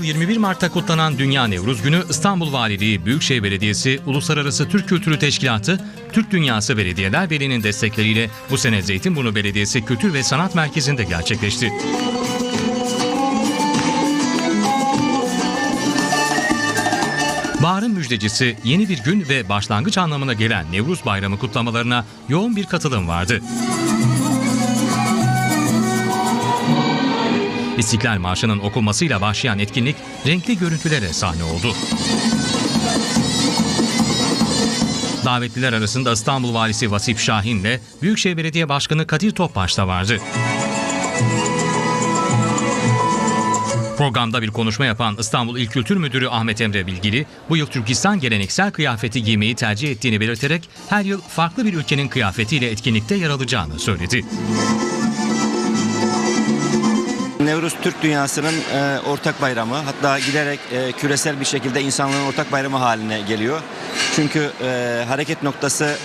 21 Mart'ta kutlanan Dünya Nevruz Günü İstanbul Valiliği, Büyükşehir Belediyesi, Uluslararası Türk Kültürü Teşkilatı, Türk Dünyası Belediyeler Birliği'nin destekleriyle bu sene Zeytinburnu Belediyesi Kültür ve Sanat Merkezi'nde gerçekleşti. Baharın müjdecisi yeni bir gün ve başlangıç anlamına gelen Nevruz Bayramı kutlamalarına yoğun bir katılım vardı. İstiklal Marşı'nın okunmasıyla başlayan etkinlik renkli görüntülere sahne oldu. Davetliler arasında İstanbul Valisi Vasip Şahin ile Büyükşehir Belediye Başkanı Kadir Topbaş da vardı. Programda bir konuşma yapan İstanbul İl Kültür Müdürü Ahmet Emre Bilgili, bu yıl Türkistan geleneksel kıyafeti giymeyi tercih ettiğini belirterek her yıl farklı bir ülkenin kıyafetiyle etkinlikte yer alacağını söyledi. Nevruz Türk dünyasının e, ortak bayramı. Hatta giderek e, küresel bir şekilde insanlığın ortak bayramı haline geliyor. Çünkü e, hareket noktası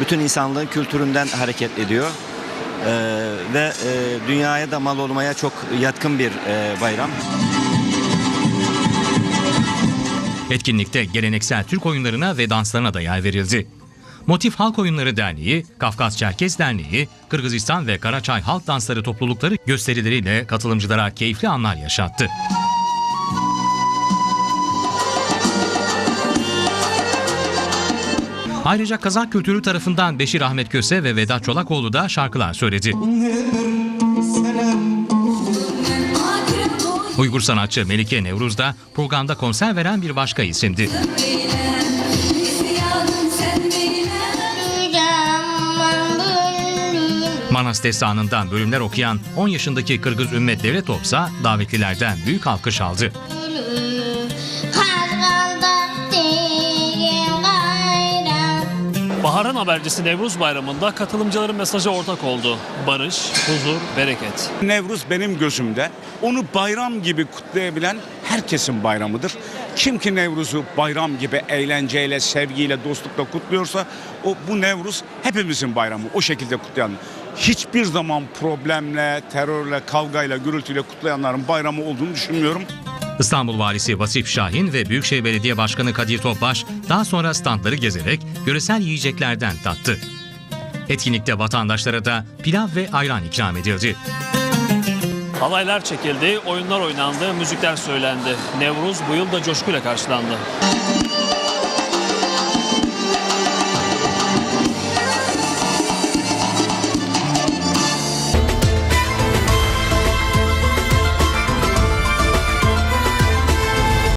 bütün insanlığın kültüründen hareket ediyor. E, ve e, dünyaya da mal olmaya çok yatkın bir e, bayram. Etkinlikte geleneksel Türk oyunlarına ve danslarına da yer verildi. Motif Halk Oyunları Derneği, Kafkas Çerkez Derneği, Kırgızistan ve Karaçay Halk Dansları toplulukları gösterileriyle katılımcılara keyifli anlar yaşattı. Ayrıca Kazak kültürü tarafından Beşir Ahmet Köse ve Vedat Çolakoğlu da şarkılar söyledi. Uygur sanatçı Melike Nevruz da programda konser veren bir başka isimdi. Manas Destanı'ndan bölümler okuyan 10 yaşındaki Kırgız Ümmet Devletopsa davetlilerden büyük alkış aldı. Bahar'ın habercisi Nevruz Bayramı'nda katılımcıların mesajı ortak oldu. Barış, huzur, bereket. Nevruz benim gözümde onu bayram gibi kutlayabilen herkesin bayramıdır. Kim ki Nevruz'u bayram gibi eğlenceyle, sevgiyle, dostlukla kutluyorsa o bu Nevruz hepimizin bayramı. O şekilde kutlayan. Hiçbir zaman problemle, terörle, kavgayla, gürültüyle kutlayanların bayramı olduğunu düşünmüyorum. İstanbul Valisi Vasif Şahin ve Büyükşehir Belediye Başkanı Kadir Topbaş daha sonra standları gezerek yöresel yiyeceklerden tattı. Etkinlikte vatandaşlara da pilav ve ayran ikram edildi. Halaylar çekildi, oyunlar oynandı, müzikler söylendi. Nevruz bu yıl da coşkuyla karşılandı.